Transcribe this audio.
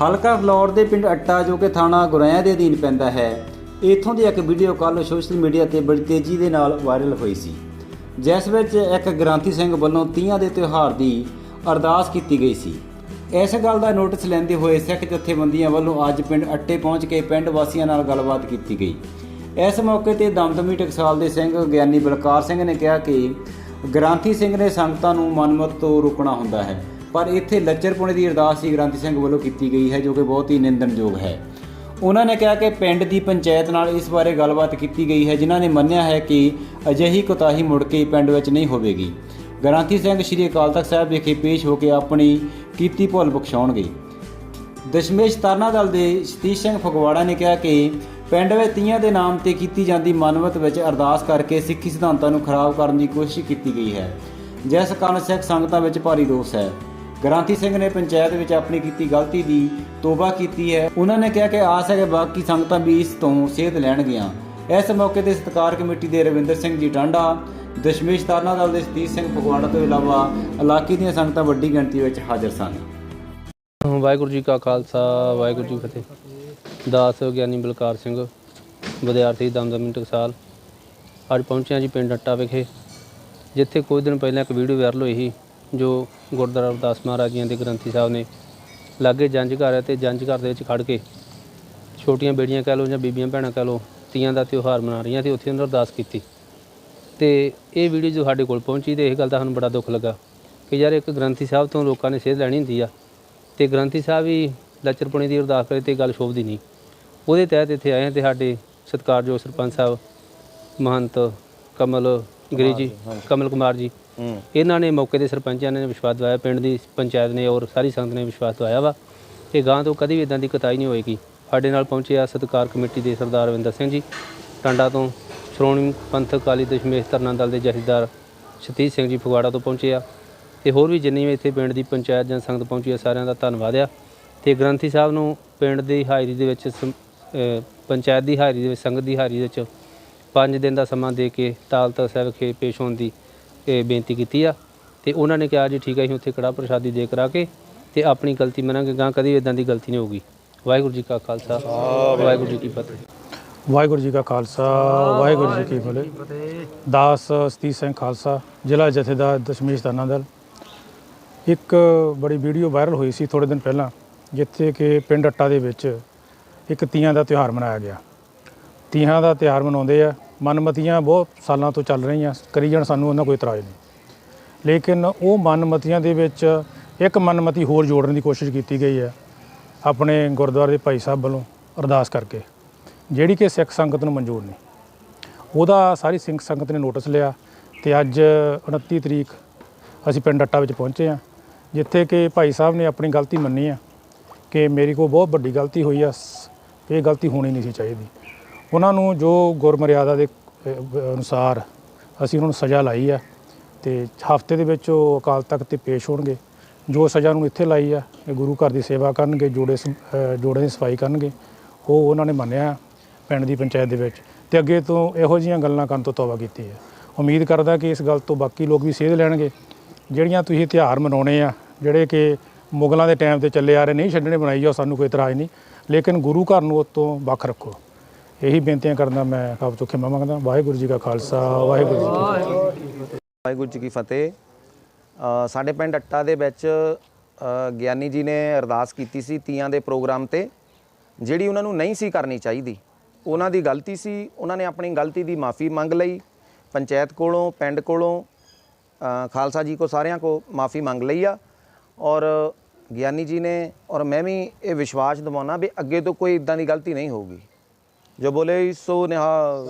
ਹਲਕਾ ਫਲੌਰ ਦੇ ਪਿੰਡ ਅੱਟਾ, ਜੋ ਕਿ ਥਾਣਾ ਗੁਰੈਆਂ ਦੇ ਅਧੀਨ ਪੈਂਦਾ ਹੈ, ਇੱਥੋਂ ਦੀ ਇੱਕ ਵੀਡੀਓ ਕੱਲ ਸੋਸ਼ਲ ਮੀਡੀਆ ਤੇ ਬੜੀ ਤੇਜ਼ੀ ਦੇ ਨਾਲ ਵਾਇਰਲ ਹੋਈ ਸੀ, ਜਿਸ ਵਿੱਚ ਇੱਕ ਗ੍ਰਾਂਥੀ ਸਿੰਘ ਵੱਲੋਂ ਤੀਆਂ ਦੇ ਤਿਉਹਾਰ ਦੀ ਅਰਦਾਸ ਕੀਤੀ ਗਈ ਸੀ। ਇਸ ਗੱਲ ਦਾ ਨੋਟਿਸ ਲੈਂਦੇ ਹੋਏ ਸਿੱਖ ਜਥੇਬੰਦੀਆਂ ਵੱਲੋਂ ਅੱਜ ਪਿੰਡ ਅੱਟੇ ਪਹੁੰਚ ਕੇ ਪਿੰਡ ਵਾਸੀਆਂ ਨਾਲ ਗੱਲਬਾਤ ਕੀਤੀ ਗਈ। ਇਸ ਮੌਕੇ ਤੇ ਦਮਦਮੀ ਟਕਸਾਲ ਦੇ ਸਿੰਘ ਗਿਆਨੀ ਬਲਕਾਰ ਸਿੰਘ ਨੇ ਕਿਹਾ ਕਿ ਗ੍ਰਾਂਥੀ ਸਿੰਘ ਨੇ ਸੰਗਤਾਂ ਨੂੰ ਮਨਮਤ ਤੋਂ ਰੋਕਣਾ ਹੁੰਦਾ ਹੈ। ਪਰ ਇੱਥੇ ਲੱਚਰਪੁਣੇ ਦੀ ਅਰਦਾਸ ਹੀ ਗ੍ਰਾਂਥੀ ਸਿੰਘ ਵੱਲੋਂ ਕੀਤੀ ਗਈ ਹੈ, ਜੋ ਕਿ ਬਹੁਤ ਹੀ ਨਿੰਦਣਯੋਗ ਹੈ। ਉਹਨਾਂ ਨੇ ਕਿਹਾ ਕਿ ਪਿੰਡ ਦੀ ਪੰਚਾਇਤ ਨਾਲ ਇਸ ਬਾਰੇ ਗੱਲਬਾਤ ਕੀਤੀ ਗਈ ਹੈ, ਜਿਨ੍ਹਾਂ ਨੇ ਮੰਨਿਆ ਹੈ ਕਿ ਅਜਿਹੀ ਕੋਤਾਹੀ ਮੁੜ ਕੇ ਪਿੰਡ ਵਿੱਚ ਨਹੀਂ ਹੋਵੇਗੀ। ਗ੍ਰਾਂਥੀ ਸਿੰਘ ਸ੍ਰੀ ਅਕਾਲ ਤਖਤ ਸਾਹਿਬ ਵਿਖੇ ਪੇਸ਼ ਹੋ ਕੇ ਆਪਣੀ ਕੀਤੀ ਭੁੱਲ ਬਖਸ਼ਾਉਣਗੇ। ਦਸ਼ਮੇਸ਼ ਤਰਨਾ ਦਲ ਦੇ ਸਤੀਸ਼ ਸਿੰਘ ਫਗਵਾੜਾ ਨੇ ਕਿਹਾ ਕਿ ਪਿੰਡ ਵਿੱਚ ਤੀਆਂ ਦੇ ਨਾਮ ਤੇ ਕੀਤੀ ਜਾਂਦੀ ਮਾਨਵਤ ਵਿੱਚ ਅਰਦਾਸ ਕਰਕੇ ਸਿੱਖੀ ਸਿਧਾਂਤਾਂ ਨੂੰ ਖਰਾਬ ਕਰਨ ਦੀ ਕੋਸ਼ਿਸ਼ ਕੀਤੀ ਗਈ ਹੈ। ਜਿਸ ਕਾਰਨ ਸਿੱਖ ਸੰਗਤਾਂ ਵਿੱਚ ਭਾਰੀ ਰੋਸ ਹੈ। ਗ੍ਰਾਂਥੀ ਸਿੰਘ ਨੇ ਪੰਚਾਇਤ ਵਿੱਚ ਆਪਣੀ ਕੀਤੀ ਗਲਤੀ ਦੀ ਤੋਬਾ ਕੀਤੀ ਹੈ। ਉਹਨਾਂ ਨੇ ਕਿਹਾ ਕਿ ਆਸ ਹੈ ਕਿ ਬਾਕੀ ਸੰਗਤਾਂ ਵੀ ਇਸ ਤੋਂ ਸੇਧ ਲੈਣਗੀਆਂ। ਇਸ ਮੌਕੇ ਤੇ ਸਤਕਾਰ ਕਮੇਟੀ ਦੇ ਰਵਿੰਦਰ ਸਿੰਘ ਜੀ ਟਾਂਡਾ ਦਸ਼ਮੇਸ਼ ਤਰਨਾ ਦਲ ਦੇ ਸਤੀਸ਼ ਸਿੰਘ ਫਗਵਾੜਾ ਤੋਂ ਇਲਾਵਾ ਇਲਾਕੇ ਦੀਆਂ ਸੰਗਤਾਂ ਵੱਡੀ ਗਿਣਤੀ ਵਿੱਚ ਹਾਜ਼ਰ ਸਨ। ਵਾਹਿਗੁਰੂ ਜੀ ਕਾ ਖਾਲਸਾ, ਵਾਹਿਗੁਰੂ ਜੀ ਫਤਿਹ। ਦਾਸ ਗਿਆਨੀ ਬਲਕਾਰ ਸਿੰਘ, ਵਿਦਿਆਰਥੀ ਦਮਦਮੀ ਟਕਸਾਲ, ਅੱਜ ਪਹੁੰਚਿਆ ਜੀ ਪਿੰਡ ਅੱਟਾ ਵਿਖੇ, ਜਿੱਥੇ ਕੁਝ ਦਿਨ ਪਹਿਲਾਂ ਇੱਕ ਵੀਡੀਓ ਵਾਇਰਲ ਹੋਈ ਸੀ। ਜੋ ਗੁਰਦੁਆਰਾ ਅਰਦਾਸ ਮਹਾਰਾਜ ਜੀਆਂ ਦੇ ਗ੍ਰੰਥੀ ਸਾਹਿਬ ਨੇ ਲਾਗੇ ਜੰਝ ਘਰ ਹੈ ਤੇ ਜੰਝ ਘਰ ਦੇ ਵਿੱਚ ਖੜ ਕੇ ਛੋਟੀਆਂ ਬੇੜੀਆਂ ਕਹਿ ਲਓ ਜਾਂ ਬੀਬੀਆਂ ਭੈਣਾਂ ਕਹਿ ਲਓ, ਤੀਆਂ ਦਾ ਤਿਉਹਾਰ ਮਨਾ ਰਹੀਆਂ ਤੇ ਉੱਥੇ ਉਹਨਾਂ ਅਰਦਾਸ ਕੀਤੀ। ਤੇ ਇਹ ਵੀਡੀਓ ਜੋ ਸਾਡੇ ਕੋਲ ਪਹੁੰਚੀ ਤੇ ਇਹ ਗੱਲ ਦਾ ਸਾਨੂੰ ਬੜਾ ਦੁੱਖ ਲੱਗਾ ਕਿ ਯਾਰ ਇੱਕ ਗ੍ਰੰਥੀ ਸਾਹਿਬ ਤੋਂ ਲੋਕਾਂ ਨੇ ਸੇਧ ਲੈਣੀ ਹੁੰਦੀ ਆ ਤੇ ਗ੍ਰੰਥੀ ਸਾਹਿਬ ਵੀ ਲੱਚਰਪੁਣੇ ਦੀ ਅਰਦਾਸ ਕਰੇ ਤੇ ਗੱਲ ਸ਼ੋਭਦੀ ਨਹੀਂ। ਉਹਦੇ ਤਹਿਤ ਇੱਥੇ ਆਏ ਹਾਂ ਤੇ ਸਾਡੇ ਸਤਿਕਾਰਯੋਗ ਸਰਪੰਚ ਸਾਹਿਬ, ਮਹੰਤ, ਕਮਲ ਗਿਰੀ ਜੀ ਕਮਲ ਕੁਮਾਰ ਜੀ। ਇਹਨਾਂ ਨੇ ਮੌਕੇ ਦੇ ਸਰਪੰਚਾਂ ਨੇ ਵਿਸ਼ਵਾਸ ਦਵਾਇਆ ਪਿੰਡ ਦੀ ਪੰਚਾਇਤ ਨੇ ਔਰ ਸਾਰੀ ਸੰਗਤ ਨੇ ਵਿਸ਼ਵਾਸ ਦਵਾਇਆ ਵਾ। ਕਿ ਗਾਂ ਤੋਂ ਕਦੀ ਵੀ ਇਦਾਂ ਦੀ ਕਤਾਈ ਨਹੀਂ ਹੋਏਗੀ। ਸਾਡੇ ਨਾਲ ਪਹੁੰਚੇ ਆ ਸਤਿਕਾਰ ਕਮੇਟੀ ਦੇ ਸਰਦਾਰ ਰਵਿੰਦਰ ਸਿੰਘ ਜੀ। ਟਾਂਡਾ ਤੋਂ ਸ਼੍ਰੋਮਣੀ ਪੰਥਕ ਅਕਾਲੀ ਦਸ਼ਮੇਸ਼ ਧਰਨਾ ਦਲ ਦੇ ਜਥੇਦਾਰ ਸਤੀਸ਼ ਸਿੰਘ ਜੀ ਫਗਵਾੜਾ ਤੋਂ ਪਹੁੰਚੇ ਆ। ਤੇ ਹੋਰ ਵੀ ਜਿੰਨੀ ਵੀ ਇੱਥੇ ਪਿੰਡ ਦੀ ਪੰਚਾਇਤ ਜਾਂ ਸੰਗਤ ਪਹੁੰਚੀ ਆ ਸਾਰਿਆਂ ਦਾ ਧੰਨਵਾਦ ਆ। ਤੇ ਗ੍ਰੰਥੀ ਸਾਹਿਬ ਨੂੰ ਪਿੰਡ ਦੀ ਹਾਜ਼ਰੀ ਦੇ ਵਿੱਚ ਪੰਚਾਇਤ ਦੀ ਹਾਜ਼ਰੀ ਦੇ ਵਿੱਚ ਸੰਗਤ ਦੀ ਹਾਜ਼ਰੀ ਦੇ ਵਿੱਚ 5 ਦਿਨ ਦਾ ਸਮਾਂ ਦੇ ਕੇ ਤਾਲ ਤਖਤ ਸਾਹਿਬ ਵਿਖੇ ਪੇਸ਼ ਹੋਣ ਦੀ ਇਹ ਬੇਨਤੀ ਕੀਤੀ ਆ। ਤੇ ਉਹਨਾਂ ਨੇ ਕਿਹਾ ਜੀ, ਠੀਕ ਹੈ ਅਸੀਂ ਉੱਥੇ ਕੜਾ ਪ੍ਰਸ਼ਾਦੀ ਦੇ ਕਰਾ ਕੇ ਤੇ ਆਪਣੀ ਗਲਤੀ ਮੰਨਾਂਗੇ, ਗਾਂ ਕਦੀ ਇਦਾਂ ਦੀ ਗਲਤੀ ਨਹੀਂ ਹੋਊਗੀ। ਵਾਹਿਗੁਰੂ ਜੀ ਕਾ ਖਾਲਸਾ, ਵਾਹਿਗੁਰੂ ਜੀ ਕੀ ਫਤਿਹ। ਵਾਹਿਗੁਰੂ ਜੀ ਕਾ ਖਾਲਸਾ, ਵਾਹਿਗੁਰੂ ਜੀ ਕੀ ਫਤਿਹ। ਦਾਸ ਸਤੀਸ਼ ਸਿੰਘ ਖਾਲਸਾ, ਜ਼ਿਲ੍ਹਾ ਜਥੇਦਾਰ ਦਸ਼ਮੇਸ਼ ਦਾਨਾ ਦਲ ਇੱਕ ਬੜੀ ਵੀਡੀਓ ਵਾਇਰਲ ਹੋਈ ਸੀ ਥੋੜੇ ਦਿਨ ਪਹਿਲਾਂ, ਜਿੱਥੇ ਕਿ ਪਿੰਡ ਅੱਟਾ ਦੇ ਵਿੱਚ ਇੱਕ ਤੀਆਂ ਦਾ ਤਿਉਹਾਰ ਮਨਾਇਆ ਗਿਆ। ਤੀਆਂ ਦਾ ਤਿਉਹਾਰ ਮਨਾਉਂਦੇ ਆ। ਮਨਮਤੀਆਂ ਬਹੁਤ ਸਾਲਾਂ ਤੋਂ ਚੱਲ ਰਹੀਆਂ। ਕਰੀ ਜਾਣ ਸਾਨੂੰ ਉਹਨਾਂ ਕੋਈ ਇਤਰਾਜ਼ ਨਹੀਂ। ਲੇਕਿਨ ਉਹ ਮਨਮਤੀਆਂ ਦੇ ਵਿੱਚ ਇੱਕ ਮਨਮਤੀ ਹੋਰ ਜੋੜਨ ਦੀ ਕੋਸ਼ਿਸ਼ ਕੀਤੀ ਗਈ ਹੈ। ਆਪਣੇ ਗੁਰਦੁਆਰੇ ਦੇ ਭਾਈ ਸਾਹਿਬ ਵੱਲੋਂ ਅਰਦਾਸ ਕਰਕੇ। ਜਿਹੜੀ ਕਿ ਸਿੱਖ ਸੰਗਤ ਨੂੰ ਮਨਜ਼ੂਰ ਨਹੀਂ। ਉਹਦਾ ਸਾਰੀ ਸਿੰਘ ਸੰਗਤ ਨੇ ਨੋਟਿਸ ਲਿਆ ਤੇ ਅੱਜ 29 ਤਰੀਕ ਅਸੀਂ ਪਿੰਡ ਅੱਟਾ ਵਿੱਚ ਪਹੁੰਚੇ ਹਾਂ, ਜਿੱਥੇ ਕਿ ਭਾਈ ਸਾਹਿਬ ਨੇ ਆਪਣੀ ਗਲਤੀ ਮੰਨੀ ਆ ਕਿ ਮੇਰੀ ਕੋਲ ਬਹੁਤ ਵੱਡੀ ਗਲਤੀ ਹੋਈ ਆ। ਸ- ਇਹ ਗਲਤੀ ਹੋਣੀ ਨਹੀਂ ਸੀ ਚਾਹੀਦੀ। ਉਹਨਾਂ ਨੂੰ ਜੋ ਗੁਰਮਰਿਆਦਾ ਦੇ ਅਨੁਸਾਰ ਅਸੀਂ ਉਹਨਾਂ ਨੂੰ ਸਜ਼ਾ ਲਾਈ ਆ ਤੇ ਹਫ਼ਤੇ ਦੇ ਵਿੱਚ ਉਹ ਅਕਾਲ ਤਖਤ ਤੇ ਪੇਸ਼ ਹੋਣਗੇ। ਜੋ ਸਜ਼ਾ ਨੂੰ ਇੱਥੇ ਲਾਈ ਆ ਇਹ ਗੁਰੂ ਘਰ ਦੀ ਸੇਵਾ ਕਰਨਗੇ ਜੋੜੇ ਸ- ਅ, ਜੋੜੇ ਦੀ ਸਫ਼ਾਈ ਕਰਨਗੇ ਉਹ ਉਹਨਾਂ ਨੇ ਮੰਨਿਆ ਪਿੰਡ ਦੀ ਪੰਚਾਇਤ ਦੇ ਵਿੱਚ। ਤੇ ਅੱਗੇ ਤੋਂ ਇਹੋ ਜਿਹੀਆਂ ਗੱਲਾਂ ਕਰਨ ਤੋਂ ਤੌਬਾ ਕੀਤੀ ਹੈ ਉਮੀਦ ਕਰਦਾ ਕਿ ਇਸ ਗੱਲ ਤੋਂ ਬਾਕੀ ਲੋਕ ਵੀ ਸੇਧ ਲੈਣਗੇ। ਜਿਹੜੀਆਂ ਤੁਸੀਂ ਤਿਉਹਾਰ ਮਨਾਉਣੇ ਆ ਜਿਹੜੇ ਕਿ ਮੁਗਲਾਂ ਦੇ ਟਾਈਮ ਤੇ ਚੱਲੇ ਆ ਰਹੇ ਨਹੀਂ ਛੱਡਣੇ ਬਣਾਈ ਜਾਓ ਸਾਨੂੰ ਕੋਈ ਇਤਰਾਜ਼ ਨਹੀਂ। ਲੇਕਿਨ ਗੁਰੂ ਘਰ ਨੂੰ ਉਸ ਤੋਂ ਵੱਖ ਰੱਖੋ। ਇਹੀ ਬੇਨਤੀਆਂ ਕਰਦਾ ਮੈਂ ਆਪ ਤੋਂ ਖਿਮਾ ਮੰਗਦਾ। ਵਾਹਿਗੁਰੂ ਜੀ ਕਾ ਖਾਲਸਾ ਵਾਹਿਗੁਰੂ ਜੀ ਕੀ ਫਤਿਹ। ਵਾਹਿਗੁਰੂ ਜੀ ਕੀ ਫਤਿਹ। ਅ, ਸਾਡੇ ਪਿੰਡ ਅੱਟਾ ਦੇ ਵਿੱਚ ਅ, ਗਿਆਨੀ ਜੀ ਨੇ ਅਰਦਾਸ ਕੀਤੀ ਸੀ ਤੀਆਂ ਦੇ ਪ੍ਰੋਗਰਾਮ ਤੇ ਜਿਹੜੀ ਉਹਨਾਂ ਨੂੰ ਨਹੀਂ ਸੀ ਕਰਨੀ ਚਾਹੀਦੀ। ਉਹਨਾਂ ਦੀ ਗਲਤੀ ਸੀ ਉਹਨਾਂ ਨੇ ਆਪਣੀ ਗਲਤੀ ਦੀ ਮਾਫੀ ਮੰਗ ਲਈ। ਪੰਚਾਇਤ ਕੋਲੋਂ ਪਿੰਡ ਕੋਲੋਂ ਅ, ਖਾਲਸਾ ਜੀ ਕੋ ਸਾਰਿਆਂ ਕੋ ਮਾਫੀ ਮੰਗ ਲਈ ਆ। ਔਰ ਗਿਆਨੀ ਜੀ ਨੇ ਔਰ ਮੈਂ ਵੀ ਇਹ ਵਿਸ਼ਵਾਸ ਦਿਵਾਉਣਾ ਵੀ ਅੱਗੇ ਤੋਂ ਕੋਈ ਇਦਾਂ ਦੀ ਗਲਤੀ ਨਹੀਂ ਹੋਊਗੀ। ਜੋ ਬੋਲੇ ਸੋ ਨਿਹਾਲ।